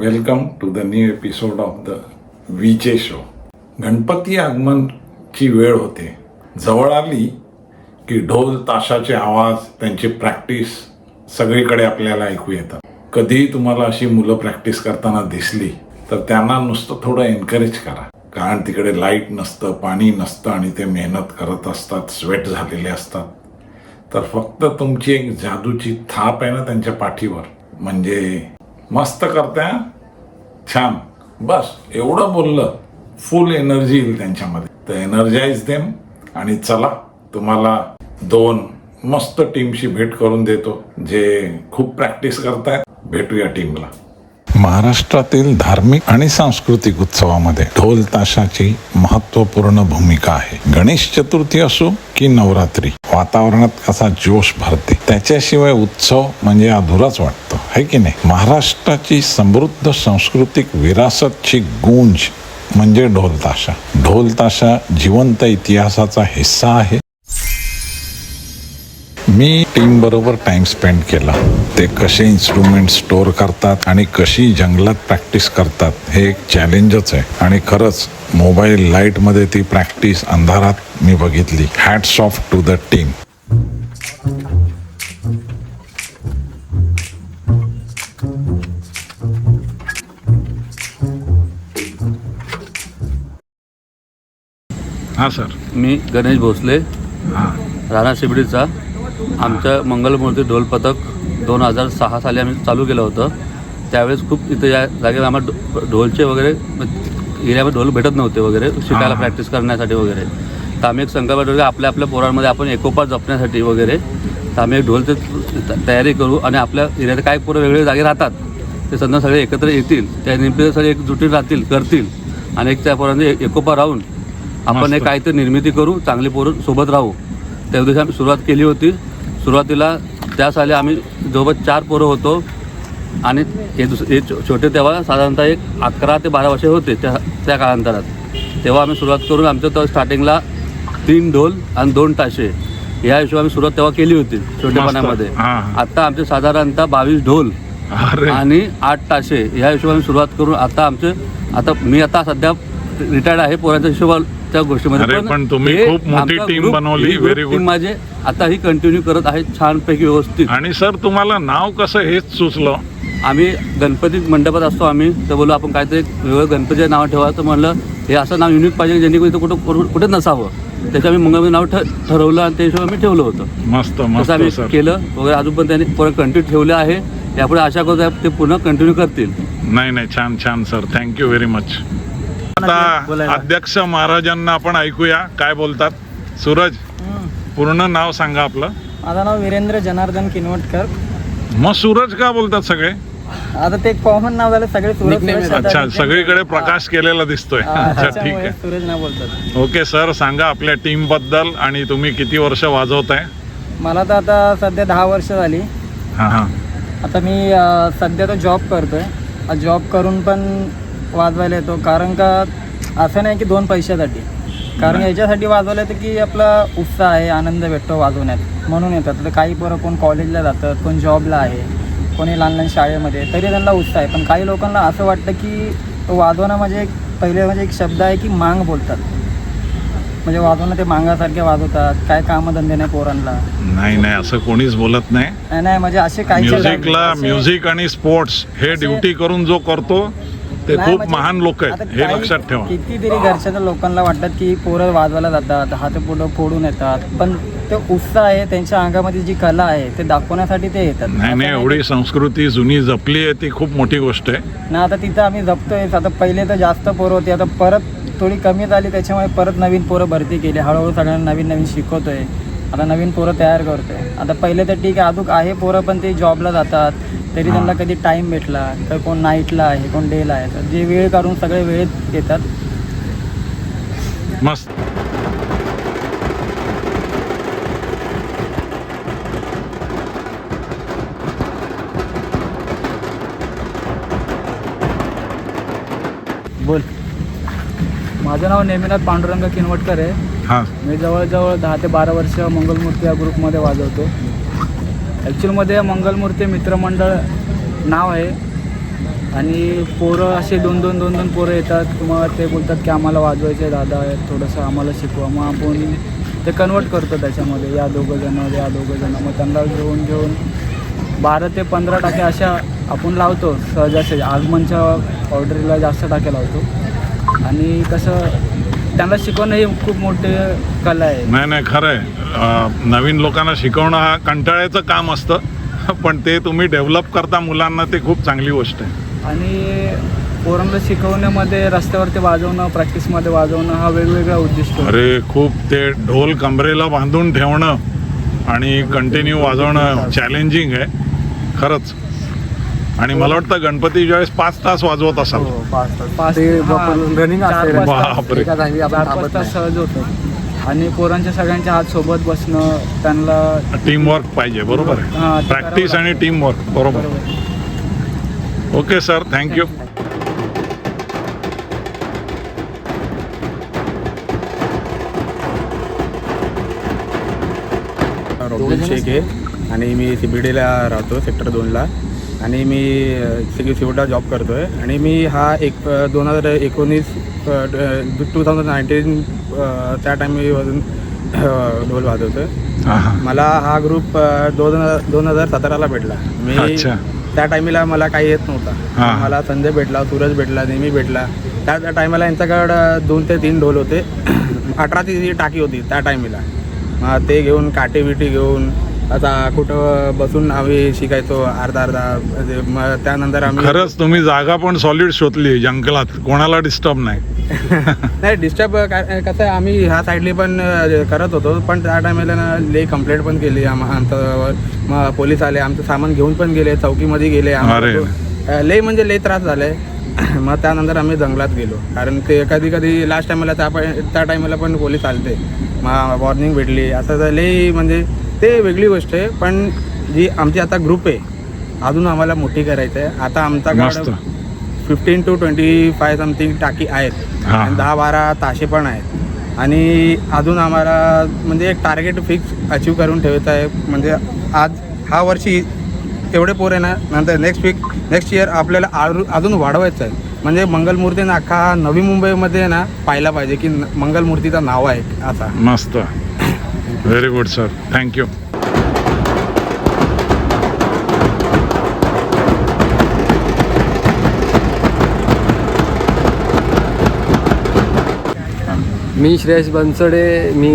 Welcome to the new episode of the VJ show Ganpati आगमनची वेळ होते. जवळ आली की ढोल ताशाचे आवाज त्यांची प्रॅक्टिस सगळीकडे आपल्याला ऐकू येतात. कधीही तुम्हाला अशी मुलं प्रॅक्टिस करताना दिसली तर त्यांना नुसतं थोडं एनकरेज करा. कारण तिकडे लाइट नसतं पाणी नसतं आणि ते मेहनत करत असतात स्वेट झालेले असतात. तर फक्त तुमची एक जादूची थाप आहे ना त्यांच्या पाठीवर. म्हणजे मस्त करत्या. छान. बस एवढं बोललं फुल एनर्जी येईल त्यांच्यामध्ये. तर एनर्जाईज देम आणि चला तुम्हाला दोन मस्त टीमशी भेट करून देतो जे खूप प्रॅक्टिस करतायत. भेटूया टीमला महाराष्ट्रातील धार्मिक आणि सांस्कृतिक उत्सवामध्ये ढोल ताशाची महत्त्वपूर्ण भूमिका आहे. गणेश चतुर्थी असो की नवरात्री वातावरणात कसा जोश भरते त्याच्याशिवाय उत्सव म्हणजे अधुराच वाटतो है की नाही? महाराष्ट्राची समृद्ध सांस्कृतिक विरासतची गूंज म्हणजे ढोल ताशा. ढोल ताशा जिवंत इतिहासाचा हिस्सा आहे. मी टीम बरोबर टाइम स्पेंड केला. ते कसे इन्स्ट्रुमेंट स्टोअर करतात आणि कशी जंगलात प्रॅक्टिस करतात हे एक चॅलेंजच आहे. आणि खरंच मोबाईल लाईटमध्ये ती प्रॅक्टिस अंधारात मी बघितली. Hats off to the team हां सर मी गणेश भोसले हां. राणा शिबडीचा आमचं मंगलमूर्ती ढोल पथक दोन हजार सहा साली आम्ही चालू केलं होतं त्यावेळेस खूप इथं या जागेवर आम्हाला ढोलचे वगैरे एरियामध्ये ढोल भेटत नव्हते वगैरे शिकायला. प्रॅक्टिस करण्यासाठी वगैरे तर आम्ही एक संकल्प आपल्या आपल्या पोरांमध्ये आपण एकोपा जपण्यासाठी वगैरे तर आम्ही एक ढोलचे त- तयारी करू आणि आपल्या एरियात काय पोरं वेगवेगळे जागे राहतात ते समजा सगळे एकत्र येतील त्या निमित्त सगळे एकजुटीत राहतील करतील आणि एक त्या पोरांचे एकोपा राहून आपण. एक काहीतरी निर्मिती करू चांगली पोरं सोबत राहू त्या दिवशी आम्ही सुरुवात केली होती सुरुवातीला त्या साली आम्ही जवळपास चार पोरं होतो. आणि हे दुस हे छोटे तेव्हा साधारणतः एक अकरा ते बारा वर्षे होते त्या त्या काळांतरात तेव्हा आम्ही सुरुवात करून आमच्या तर स्टार्टिंगला तीन ढोल आणि दोन ताशे या हिशोबाने आम्ही सुरुवात तेव्हा केली होती छोटेपणामध्ये. हां, हां. आता आमचे साधारणतः बावीस ढोल आणि आठ ताशे ह्या हिशोबाने सुरुवात करून आता आमचे आता मी आता सध्या रिटायर्ड आहे पोरांच्या हिशोबा त्या गोष्टीमध्ये अरे, पण तुम्ही हे खूप मोठी आमचा team group- बनवली. ही group Very good. team माझे आता ही कंटिन्यू करत आहे छानपैकी व्यवस्थित. आणि सर तुम्हाला नाव कसं हेच सुचलं? आम्ही गणपती मंडपात असतो आम्ही तर बोललो आपण काहीतरी वेगळं गणपतीचं नाव ठेवा. तर म्हणलं हे असं नाव युनिक पाहिजे जेणेकरून इथं कुठं कुठं- कुठे नसावं. त्याच्या आम्ही मंगळमध्ये नाव ठ ठरवलं आणि त्या हिशोबाने मी ठेवलं होतं. मस्त तसं मस्त आम्ही सर. केलं वगैरे अजून पण त्यांनी परत कंटिन्यू ठेवलं आहे. यापुढे आशा करतो ते पुन्हा कंटिन्यू करतील. नाही नाही छान छान सर. थँक्यू व्हेरी मच आता अध्यक्ष महाराजांना आपण ऐकूया. काय बोलतात? सूरज पूर्ण नाव सांगा आपलं. माझं नाव वीरेंद्र जनार्दन किनवटकर. मग सूरज का बोलतात सगळे? आता ते एक कॉमन नाव झालं सगळे सूरज अच्छा सगळीकडे प्रकाश केलेला दिसतोय. हा, अच्छा ठीक आहे. सूरज नाव बोलतात. ओके सर सांगा आपल्या टीमबद्दल आणि तुम्ही किती वर्ष वाजवताय? मला तर आता सध्या दहा वर्ष झाली. हा हा. आता मी सध्या तो जॉब करतोय. जॉब करून पण वाजवायला येतो. कारण का असं नाही की दोन पैशासाठी. कारण. याच्यासाठी वाजवायला येतं की आपला उत्साह आहे आनंद भेटतो वाजवण्यात. म्हणून येतात. आता काही पोरं कोण कॉलेजला जातात कोण जॉबला आहे कोणी लहान लहान शाळेमध्ये तरी त्यांना उत्साह आहे. पण काही लोकांना असं वाटतं की वाजवणं म्हणजे एक पहिले म्हणजे एक शब्द आहे की मांग बोलतात. म्हणजे वाजवणं ते मांगासारखे वाजवतात. काय कामधंदे नाही पोरांना. नाही नाही असं कोणीच बोलत नाही. नाही, नाही म्हणजे असे काही म्युझिकला म्युझिक आणि स्पोर्ट्स हे ड्युटी करून जो करतो ते खूप म्हणजे महान लोक आहेत हे लक्षात ठेवा. कितीतरी घरच्या लोकांना वाटतात की पोरं वाजवायला जातात हात पुढं फोडून येतात पण ते उत्साह आहे त्यांच्या अंगामध्ये जी कला आहे ते दाखवण्यासाठी ते येतात. नाही नाही एवढी संस्कृती जुनी जपली आहे ती खूप मोठी गोष्ट आहे. ना आता तिथं आम्ही जपतोय आता पहिले तर जास्त पोरं होती आता परत थोडी कमी झाली त्याच्यामुळे परत नवीन पोरं भरती केली हळूहळू सगळ्यांना नवीन नवीन शिकवतोय आता नवीन पोरं तयार करतोय. आता पहिले तर ठीक आहे अजून आहे पोरं पण ते जॉबला जातात तरी त्यांना कधी टाईम भेटला तर कोण नाईटला आहे कोण डेला आहे तर जे वेळ काढून सगळे वेळेत येतात मस्त. बोल. माझं नाव नेमिनाथ पांडुरंग किनवटकर आहे. हा. मी जवळजवळ दहा ते बारा वर्ष मंगलमूर्ती या ग्रुपमध्ये वाजवतो. ॲक्च्युअलमध्ये मंगलमूर्ती मित्रमंडळ नाव आहे. आणि पोरं असे दोन दोन दोन दोन पोरं येतात. मग ते बोलतात की आम्हाला वाजवायचे दादा थोडंसं आम्हाला शिकवा. मग आपण ते कन्वर्ट करतो त्याच्यामध्ये. या दोघंजणं या दोघं जणं. मग त्यांना घेऊन घेऊन बारा ते पंधरा टाके अशा आपण लावतो. सहजासहज. आगमनच्या ऑर्डरीला जास्त टाके लावतो. आणि कसं त्यांना शिकवणं ही खूप मोठी कला आहे. नाही नाही खरं आहे. नवीन लोकांना शिकवणं हा कंटाळ्याचं काम असतं पण ते तुम्ही डेव्हलप करता मुलांना ते खूप चांगली गोष्ट आहे आणि पोरांना शिकवण्यामध्ये रस्त्यावरती वाजवणं प्रॅक्टिसमध्ये वाजवणं हा वेगवेगळा उद्दिष्ट आहे. अरे खूप ते ढोल कमरेला बांधून ठेवणं आणि कंटिन्यू वाजवणं चॅलेंजिंग आहे खरंच आणि मला वाटतं गणपती ज्यावेळेस पाच तास वाजवत असाल पाच हा. पाच तास- नाही. सहज होतं आणि पोरांच्या सगळ्यांच्या हात सोबत बसणं त्यांना टीम वर्क पाहिजे बरोबर हा, ते प्रॅक्टिस करावं आणि टीम वर्क बरोबर. बरोबर. Okay sir thank you Robin Shaikh आहे आणि मी सी बी डीला राहतो सेक्टर दोनला आणि मी सिक्युरिटीला जॉब करतो आहे आणि मी हा एक दोन हजार एकोणीस टू थाउजंड नाईन्टीन त्या टाईम मी वाजून ढोल वाजवतो आहे. मला हा ग्रुप दोन दोन हजार सतराला भेटला. मी. त्या टायमीला मला काही येत नव्हता. मला संजय भेटला सूरज भेटला नेहमी भेटला. त्या त्या टायमाला यांच्याकडं दोन ते तीन ढोल होते. अठरा ती टाकी होती त्या टायमीला मग ते घेऊन काटे बिटी घेऊन आता कुठं बसून आम्ही शिकायचो अर्धा अर्धा म्हणजे मग त्यानंतर आम्ही खरंच तुम्ही जागा पण सॉलिड शोधली जंगलात. कोणाला डिस्टर्ब नाही. नाही डिस्टर्ब कसं आहे आम्ही ह्या साईडली पण करत होतो पण त्या टायमाला ना ले कंप्लेंट पण केली आम आमच्यावर. मग पोलीस आले आमचं सामान घेऊन पण गेले चौकीमध्ये गेले. आम्हाला लय म्हणजे लय त्रास झाले मग त्यानंतर आम्ही जंगलात गेलो. कारण ते कधी कधी लास्ट टायमाला त्या त्या टायमाला पण पोलीस आलते. मग वॉर्निंग भेटली. असं तर लय म्हणजे ते वेगळी गोष्ट आहे पण जी आमची आता ग्रुप आहे अजून आम्हाला मोठी करायचं आहे आता. आमचा fifteen to twenty five something टाकी आहेत. आणि दहा बारा ताशे पण आहेत. आणि अजून आम्हाला म्हणजे एक टार्गेट फिक्स अचीव करून ठेवत आहे. म्हणजे आज हा वर्षी एवढे पोर आहे ना नंतर नेक्स्ट वीक नेक्स्ट इयर आपल्याला अजून वाढवायचं आहे. म्हणजे मंगलमूर्तीनं अख्खा नवी मुंबईमध्ये ना पाहिला पाहिजे की मंगलमूर्तीचं नाव आहे असा मस्त. Very good sir thank you मी श्रेयस बनसोडे मी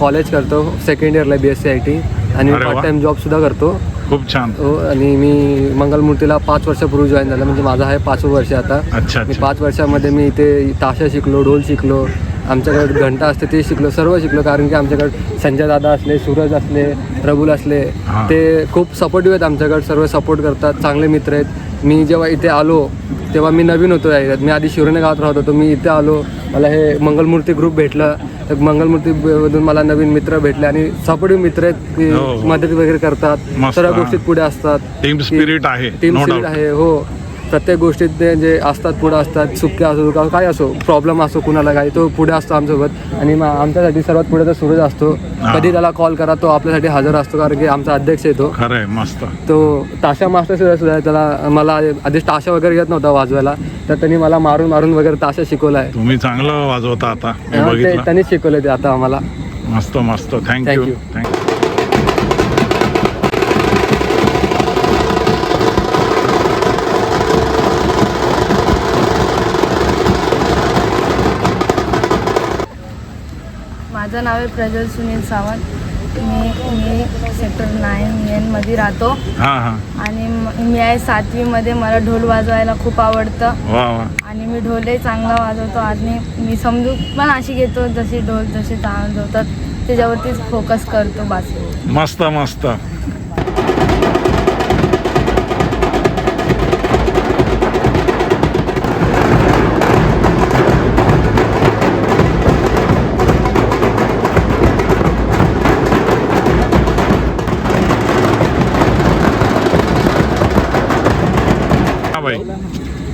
कॉलेज करतो सेकंड इयरला B S C I T आणि अरे वा. पार्ट टाइम जॉबसुद्धा करतो. खूप छान. हो आणि मी मंगलमूर्तीला पाच वर्षापूर्वी जॉईन झालं. म्हणजे माझं आहे पाचवं वर्ष आता. अच्छा मी अच्छा. पाच वर्षामध्ये मी इथे ताशा शिकलो ढोल शिकलो. आमच्याकडे घंटा असते ते शिकलो सर्व शिकलो. कारण की आमच्याकडे संजय दादा असले सूरज असले प्रभुल असले. ते खूप सपोर्टिव्ह आहेत आमच्याकडे सर्व सपोर्ट करतात चांगले मित्र आहेत. मी जेव्हा इथे आलो तेव्हा मी नवीन होतो या मी आधी शिवरणे गावात राहत होतो मी इथे आलो. मला हे मंगलमूर्ती ग्रुप भेटलं. तर मंगलमूर्तीमधून मला नवीन मित्र भेटले आणि सपोर्टिव्ह मित्र आहेत की हो, हो. मदत वगैरे करतात. सर्व. गोष्टीत पुढे असतात. टीम स्पिरिट आहे टीम स्पिरिट आहे हो. प्रत्येक गोष्टीत ते जे असतात पुढे असतात सुक्या असो दुखा काय असो प्रॉब्लेम असो कुणाला काय तो पुढे असतो आमच्यासोबत. आणि मग आमच्यासाठी सर्वात पुढे तर सूरज असतो. कधी त्याला कॉल करा तो आपल्यासाठी हजर असतो कारण की आमचा अध्यक्ष आहे तो खरं आहे मस्त. तो ताशा मास्टर सुद्धा सुद्धा. त्याला मला आधी ताशा वगैरे येत नव्हता वाजवायला. तर त्यांनी मला मारून मारून वगैरे ताशा शिकवला आहे. तुम्ही चांगलं वाजवता आता. त्यांनीच शिकवलं ते आता आम्हाला. मस्त मस्त. थँक्यू. थँक्यू माझं नाव आहे प्रज्वल सुनील सावंत. मी मी सेक्टर नाईन एनमध्ये राहतो. हां हां. आणि म- मी आहे सातवीमध्ये मला ढोल वाजवायला खूप आवडतं. वा वा. आणि मी ढोलही चांगला वाजवतो. आणि मी समजून पण अशी घेतो जशी ढोल जसे वाजवतात त्याच्यावरतीच फोकस करतो बास. मस्त मस्त.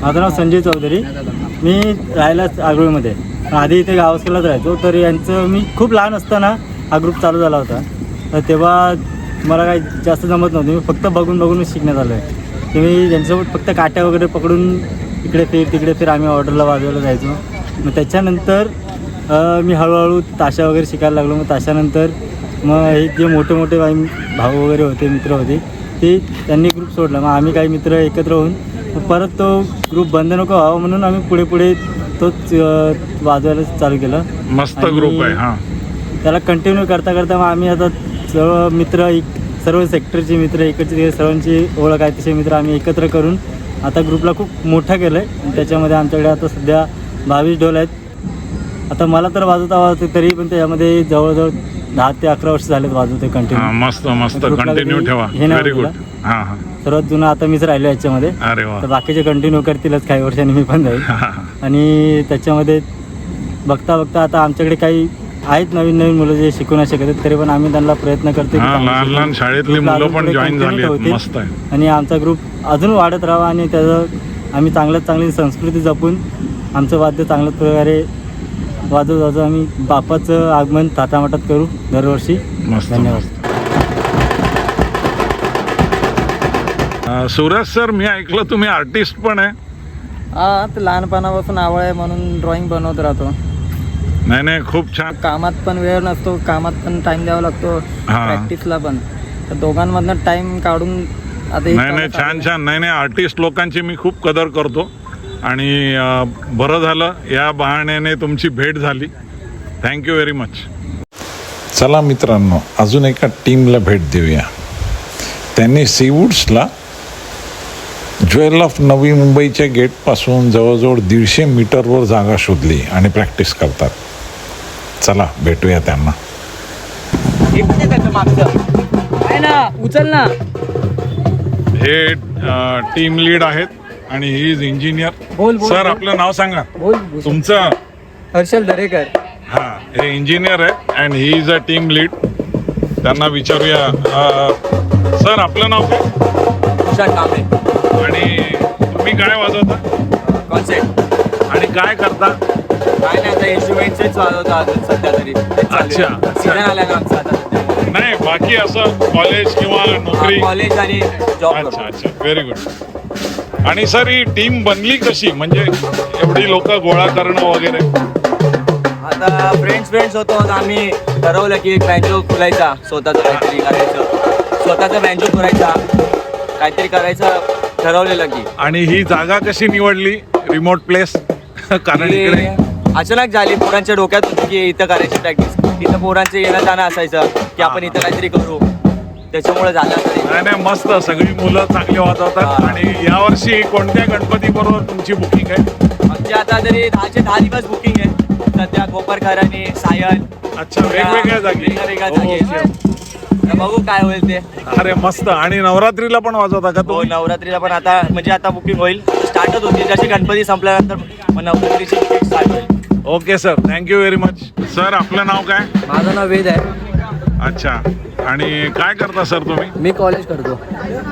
माझं नाव संजय चौधरी. मी राहायला आगरूळमध्ये. आधी इथे गावस्करलाच राहायचो. तर यांचं मी खूप लहान असताना हा ग्रुप चालू झाला होता. तर तेव्हा मला काही जास्त जमत नव्हतं. मी फक्त बघून बघून शिकण्यात आलो आहे ते मी ज्यांच्यासोबत फक्त काट्या वगैरे पकडून इकडे फिर तिकडे फिर आम्ही ऑर्डरला वाजवायला जायचो. मग त्याच्यानंतर मी हळूहळू ताशा वगैरे शिकायला लागलो. मग ताशानंतर मग हे जे मोठे मोठे भाऊ वगैरे होते मित्र होते ते त्यांनी ग्रुप सोडला. मग आम्ही काही मित्र एकत्र होऊन परत तो ग्रुप बंद नको व्हावा म्हणून आम्ही पुढे पुढे तोच अ, वाजवायला चालू केलं. मस्त आणि ग्रुप आहे हा. त्याला कंटिन्यू करता करता मग आम्ही आता सर्व मित्र एक सर्व सेक्टरचे मित्र इकडचे सर्वांची ओळख आहे तसे मित्र आम्ही एकत्र करून आता ग्रुपला खूप मोठा केलं आहे त्याच्यामध्ये आमच्याकडे आता सध्या बावीस डोल आहेत. आता मला तर वाजवता वाजवते तरी पण त्याच्यामध्ये जवळजवळ दहा ते अकरा वर्ष झालेत वाजवते हा, कंटिन्यू मस्त. मस्त कंटिन्यू ठेवा. हे नाही व्हेरी गुड. हा हा. सर्वात जुनं आता मीच राहिलो याच्यामध्ये. अरे वा. तर बाकीचे कंटिन्यू करतीलच काही वर्षांनी मी पण जाईल. हा, हा. आणि त्याच्यामध्ये बघता बघता आता आमच्याकडे काही आहेत नवीन नवीन मुलं जे शिकू नाही शकत आहेत, तरी पण आम्ही त्यांना प्रयत्न करतो की हा चांगलं लहान शिकून लहान शाळेतली ग्रुपला मुलं अजून पण पुढे जॉईन continue झाली आहेत. ठेवतील. मस्त आहे. आणि आमचा ग्रुप अजून वाढत राहावा आणि त्याचं आम्ही चांगल्यात चांगली संस्कृती जपून आमचं वाद्य चांगल्याच प्रकारे वाजवत वाजवत आम्ही बापाचं आगमन थाटामाटात करू दरवर्षी. मस्त. धन्यवाद. सुरज सर मी ऐकलं तुम्ही आर्टिस्ट पण आहे. हा तर लहानपणापासून आवड आहे म्हणून ड्रॉइंग बनवत राहतो. नाही नाही खूप छान. कामात पण वेळ नसतो कामात पण टाइम द्यावा लागतो हा. प्रॅक्टिसला पण. तर दोघांमधनं टाइम काढून आता नाही नाही छान. छान. नाही नाही आर्टिस्ट लोकांची मी खूप कदर करतो. आणि बरं झालं. या बहाण्याने तुमची भेट झाली. थँक्यू व्हेरी मच चला मित्रांनो अजून एका टीमला भेट देऊया. त्यांनी सीवूड्सला ज्वेल ऑफ नवी मुंबईच्या गेटपासून जवळजवळ दीडशे मीटरवर जागा शोधली आणि प्रॅक्टिस करतात. चला भेटूया त्यांना. उचल ना. हे टीम लीड आहेत. आणि ही इज इंजिनियर सर. आपलं नाव सांगा. बोल तुमचं? हर्षल दरेकर. हा हे इंजिनियर आहे and he is a team lead त्यांना विचारूया. सर आपलं नाव काय? आणि तुम्ही काय वाजवता? कॉन्सेप्ट आणि काय करता? काय नाही आता इन्स्ट्रुमेंटच वाजवतो अजून सध्या तरी. अच्छा, अच्छा. सीझन आला ना आमचा आता सध्या. नाही बाकी असं कॉलेज किंवा नोकरी? कॉलेज आणि जॉब अच्छा अच्छा. व्हेरी गुड आणि सर ही टीम बनली कशी? म्हणजे एवढी लोक गोळा करणं वगैरे? आता फ्रेंड्स फ्रेंड्स होतो. आम्ही ठरवलं की एक बँजो खोलायचा स्वतःचं काहीतरी करायचं. स्वतःचा बँजो खोलायचा काहीतरी करायचं ठरवलेलं की. आणि ही जागा कशी निवडली? रिमोट प्लेस कारण इकडे अचानक झाली पोरांच्या डोक्यात होती की इथं करायची प्रॅक्टिस इथं पोरांचं येणं जाणं असायचं की आपण इथं काहीतरी करू. त्याच्यामुळे झालं तरी नाही नाही मस्त. सगळी मुलं चांगली वाजवतात हा. आणि यावर्षी कोणत्या गणपती बरोबर तुमची बुकिंग आहे? आमची आता तरी दहाचे दहा दिवस बुकिंग आहे. सध्या कोपर खरानी सायन अच्छा वेगवेगळ्या जागी. वेगवेगळ्या जागी ओके. तर बघू काय होईल ते. अरे मस्त. आणि नवरात्रीला पण वाजवता का हो तुम्ही? नवरात्रीला पण आता म्हणजे आता बुकिंग होईल. स्टार्टच होती जशी गणपती संपल्यानंतर मग नवरात्रीची बुकिंग स्टार्ट होईल. Okay sir thank you very much sir आपलं नाव काय? माझं नाव वेद आहे. अच्छा. आणि काय करता सर तुम्ही? मी कॉलेज करतो.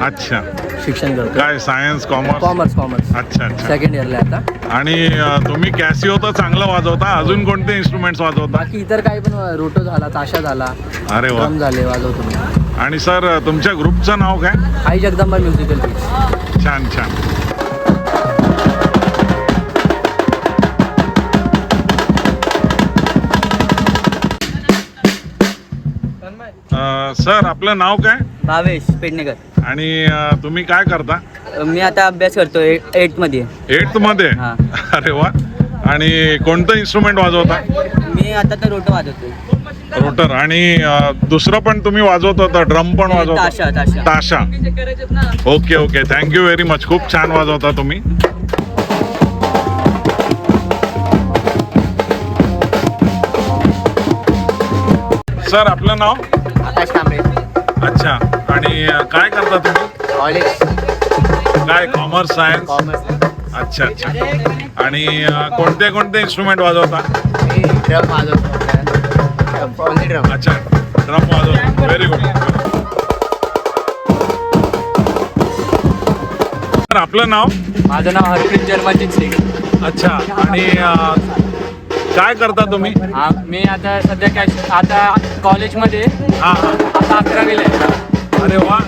अच्छा. शिक्षण करतो. काय सायन्स कॉमर्स कॉमर्स कॉमर्स अच्छा अच्छा. सेकंड इयरला आहे आता. आणि अं, तुम्ही कॅसिओ तर चांगलं वाजवता अजून कोणते इन्स्ट्रुमेंट्स वाजवता? बाकी इतर काही पण रोटो झाला ताशा झाला अरे वा. ड्रम झाले वाजवतो मी. आणि सर तुमच्या ग्रुपचं नाव काय? आई जगदंबा म्युझिकल छान छान. सर आपलं नाव काय? भावेश पेडणेकर. आणि अं, तुम्ही काय करता? मी आता अभ्यास करतो एटमध्ये. एटमध्ये? हा. अरे वा. आणि कोणतं इन्स्ट्रुमेंट वाजवता? मी आता तर रोटो वाजवतो रोटर आणि अं, दुसरं पण तुम्ही वाजवत होता ड्रम पण वाजवता ताशा, ताशा. ताशा. Okay okay thank you very much खूप छान वाजवता तुम्ही. सर आपलं नाव? आकाश कांबळे. अच्छा आणि काय करता तुम्ही? कॉलेज काय कॉमर्स सायन्स कॉमर्स अच्छा अच्छा. आणि कोणते कोणते इन्स्ट्रुमेंट वाजवता? मी ड्रम वाजवतो. ओनली ड्रम अच्छा ड्रम वाजवता. व्हेरी गुड सर आपलं नाव? माझं नाव हरप्रीत जन्मजित सिंग अच्छा आणि अं, काय करता तुम्ही? मी आता सध्या काय आता कॉलेजमध्ये हा हा. आता अकरावीला आहे. अरे वा.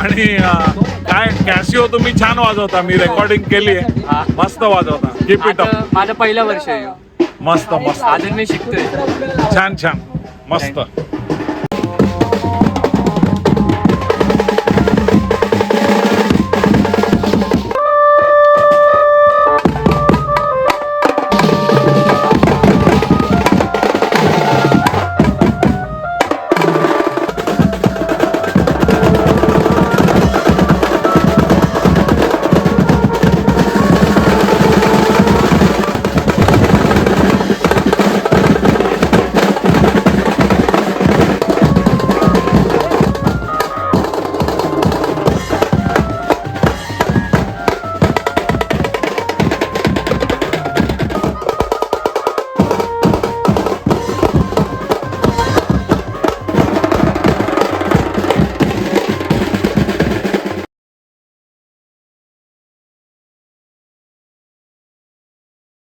आणि अं, काय कॅसिओ तुम्ही छान वाजवता. मी रेकॉर्डिंग केली आहे. मस्त वाजवता. कीप इट अप माझं पहिलं वर्ष आहे. मस्त मस्त. अजून मी शिकतोय. छान छान. मस्त.